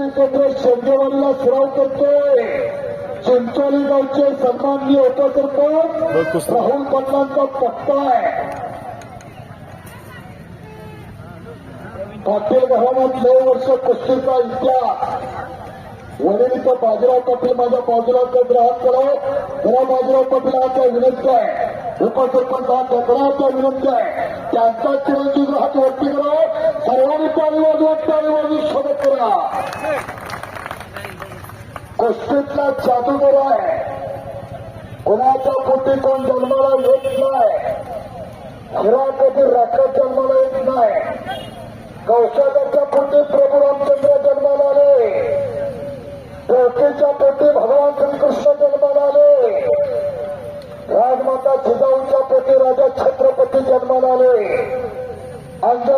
कुस्ती केंद्र शेंदेवाडीला सराव करतोय. चिंचोली गावचे सन्माननीय उपसरपंच राहुल पाटलांचा पत्ता आहे. पाटील घराण्यात नऊ वर्ष कुस्तीचा इतिहास वडील बाजीराव पाटील माझ्या बाजूला ग्राहक करावं जरा बाजीराव पाटील विनंती आहे. उपसरपंच हा ढकडाचा विनंती आहे. त्यांचा चिरंजीव हात वरती करावं सर्वांनी टाळी वाजवत टाळी कुस्तीतला जादूगर आहे कोणाच्या पोटी कोण जन्माला येत नाही खरा कधी राखत जन्माला येत नाही कौशल्याच्या पोटी प्रभू रामचंद्र जन्माला आले प्रवृत्तीच्या पोटी भगवान श्रीकृष्ण जन्माला आले राजमाता जिजाऊच्या पोटी राजा छत्रपती जन्माला आले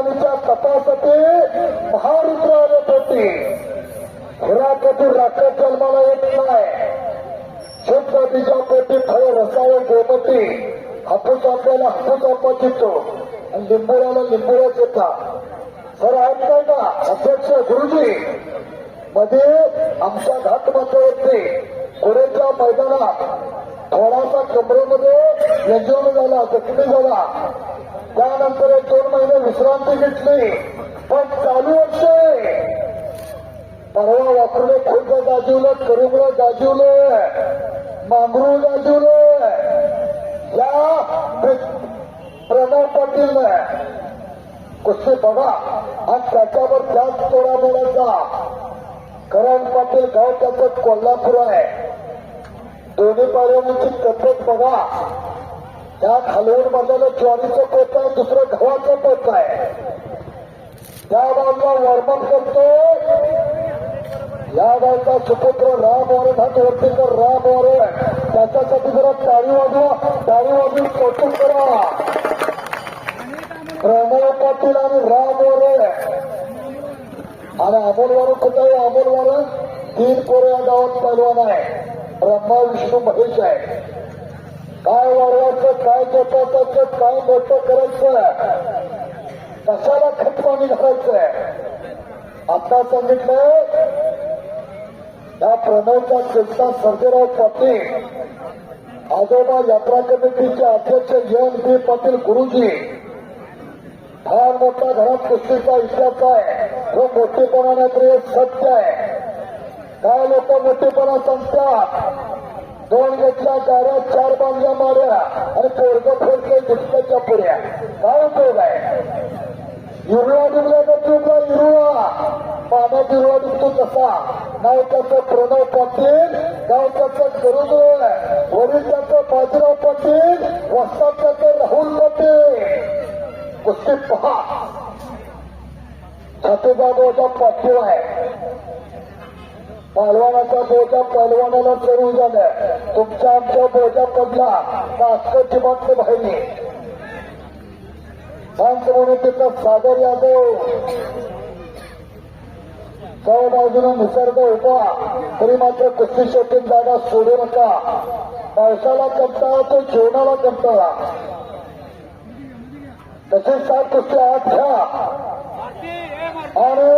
अंजनीच्या तपासाठी महारुद्र आले पोटी खरा कधी राखत जन्माला येत नाही. शुद्ध बीजा पोटी फळ रसाळ गोमती हापूस आपल्याला हापूस आपा चितो आणि लिंबोळ्याला लिंबोळ्याच येतात सर आहेत ऐकताय का? अध्यक्ष गुरुजी मध्ये आमच्या घाट मात्र होते. कोरेच्या मैदानात थोडासा कमरेमध्ये यजवण झाला जखमी झाला त्यानंतर एक दोन महिने विश्रांती घेतली. पण चालू असते परवा वापरले खुर्द गाजवलं करुंगळ गाजवलं मांगरू गाजवलं या प्रणव पाटील कुस्ती बघा? आणि त्याच्यावर त्याच तोडा मिळायचा करण पाटील गाव त्याचं कोल्हापूर आहे. दोन्ही पाड्यांची तब्येत बघा. त्या हलवून मधलं ज्वारीचं पोत आहे दुसरं गव्हाचं पोत आहे. त्या बाजूला वर्मन करतो. या गावचा सुपुत्र राम वारे भात वर्तेकर राम वारे. त्याच्यासाठी जरा टाळी वाजवा. टाळी वाजून कौतुक करा. प्रणव पाटील आणि राम वारे. आणि अमोल वारे कुठं आहे? अमोल वारे तीन पोरं या गावात पैलवान आहे. ब्रह्मा विष्णू महेश आहे. काय वाढवायचं काय जोपासायचं काय मोठं करायचं? कशाला खतपाणी घालायचंय आता सांगितलं या प्रणवचा चिंता सर्जेराव पाटील आजोबा यात्रा कमिटीचे अध्यक्ष एन बी पाटील गुरुजी. फार मोठा घरात कुस्तीचा इतिहास आहे. तो मोठेपणा नाही तर सत्य आहे. काय लोक मोठेपणा सांगतात? दोन घेतल्या गाड्या चार बांधल्या माऱ्या आणि पोरग फोडके दुसऱ्याच्या पुऱ्या काय उपयोग आहे? इरुळा डुबल्या तर तुझा इरुळा पाण्यात इरुळा डुबतो तसा. नाव त्याचं प्रणव पाटील गाव त्याचं गरुड वडील त्याचं बाजीराव पाटील वस्ता त्याचं राहुल पाटील. कुस्ती पहा. छातीचा पाठीव आहे. पालवानाचा बोजा पहलवानाला चढू झालं तुमच्या आमचा बोजा पडला. का अस्करची मागचं बाहेर शांत म्हणून तिथं सागर यादव. सर्व बाजूने निसर्ग होता तरी मात्र कुस्ती शोटीन जागा सोडू नका. पावसाला कंटाळा तो जेवणाला कंटाळा. तसेच सात कुस्ती आत घ्या. আরে